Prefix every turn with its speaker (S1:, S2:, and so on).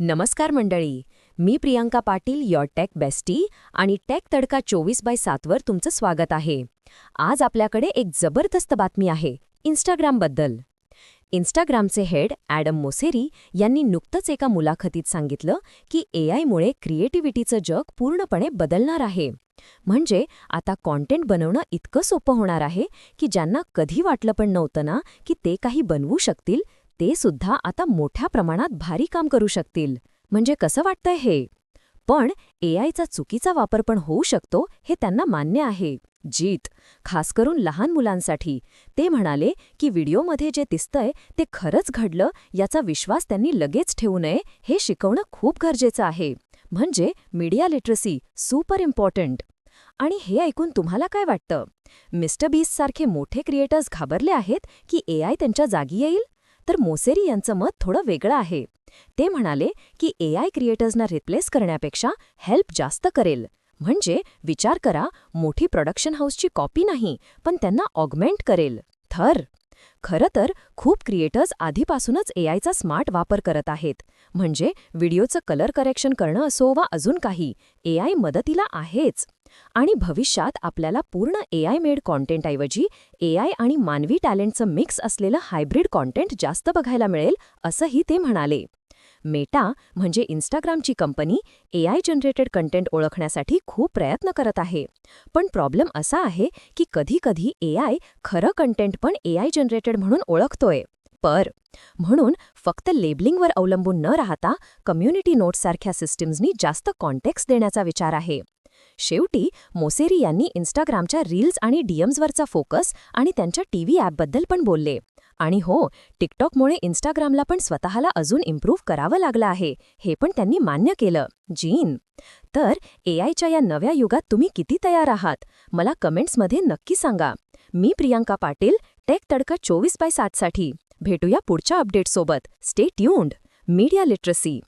S1: नमस्कार मंडळी. मी Priyanka Patil your tech bestie आणि टेक तडका चोवीस बाय सातवर तुमचं स्वागत आहे. आज आपल्याकडे एक जबरदस्त बातमी आहे इंस्टाग्रामबद्दल इंस्टाग्रामचे हेड ॲडम मोसेरी यांनी नुकतंच एका मुलाखतीत सांगितलं की एआयमुळे क्रिएटिव्हिटीचं जग पूर्णपणे बदलणार आहे. म्हणजे आता कॉन्टेंट बनवणं इतकं सोपं होणार आहे की ज्यांना कधी वाटलं पण नव्हतं ना की ते काही बनवू शकतील ते सुद्धा आता मोठ्या प्रमाणात भारी काम करू शकतील. म्हणजे कसं वाटतंय हे? पण एआयचा चुकीचा वापर पण होऊ शकतो हे त्यांना मान्य आहे. जीत खास करून लहान मुलांसाठी. ते म्हणाले की व्हिडिओमध्ये जे दिसतंय ते खरंच घडलं याचा विश्वास त्यांनी लगेच ठेवू नये हे शिकवणं खूप गरजेचं आहे. म्हणजे मीडिया लिटरसी सुपर इम्पॉर्टंट. आणि हे ऐकून तुम्हाला काय वाटतं? मिस्टर बीस सारखे मोठे क्रिएटर्स घाबरले आहेत की एआय त्यांच्या जागी येईल? तर मोसेरी यांचं मत थोडं वेगळं आहे. ते म्हणाले की ए आय क्रिएटर्सना रिप्लेस करण्यापेक्षा हेल्प जास्त करेल. म्हणजे विचार करा मोठी प्रोडक्शन हाऊसची कॉपी नाही पण त्यांना ऑगमेंट करेल. थर. खरं तर खूप क्रिएटर्स आधीपासूनच एआयचा स्मार्ट वापर करत आहेत. म्हणजे व्हिडिओचं कलर करेक्शन करणं असो वा अजून काही एआय मदतीला आहेच. आणि भविष्यात आपल्याला पूर्ण एआय मेड कॉन्टेंटऐवजी एआय आणि मानवी टॅलेंटचं मिक्स असलेलं हायब्रिड कॉन्टेंट जास्त बघायला मिळेल असंही ते म्हणाले. मेटा म्हणजे इन्स्टाग्रामची कंपनी एआय जनरेटेड कंटेंट ओळखण्यासाठी खूप प्रयत्न करत आहे. पण प्रॉब्लेम असा आहे की कधीकधी एआय खरं कंटेंट पण एआय जनरेटेड म्हणून ओळखतोय. पर म्हणून फक्त लेबलिंगवर अवलंबून न राहता कम्युनिटी नोट्ससारख्या सिस्टीम्सनी जास्त कॉन्टेक्स्ट देण्याचा विचार आहे. शेवटी मोसेरी यांनी इन्स्टाग्रामच्या रील्स आणि डीएम्सवरचा फोकस आणि त्यांच्या टीव्ही ॲपबद्दल पण बोलले. आणि हो टिकटॉकमुळे इन्स्टाग्रामला पण स्वतःला अजून इम्प्रूव्ह करावं लागलं आहे हे पण त्यांनी मान्य केलं. जीन. तर एआयच्या या नव्या युगात तुम्ही किती तयार आहात? मला कमेंट्समध्ये नक्की सांगा. मी प्रियांका पाटील टेक तडका चोवीस बाय सातसाठी. भेटूया पुढच्या अपडेटसोबत स्टे ट्यून्ड. Media literacy.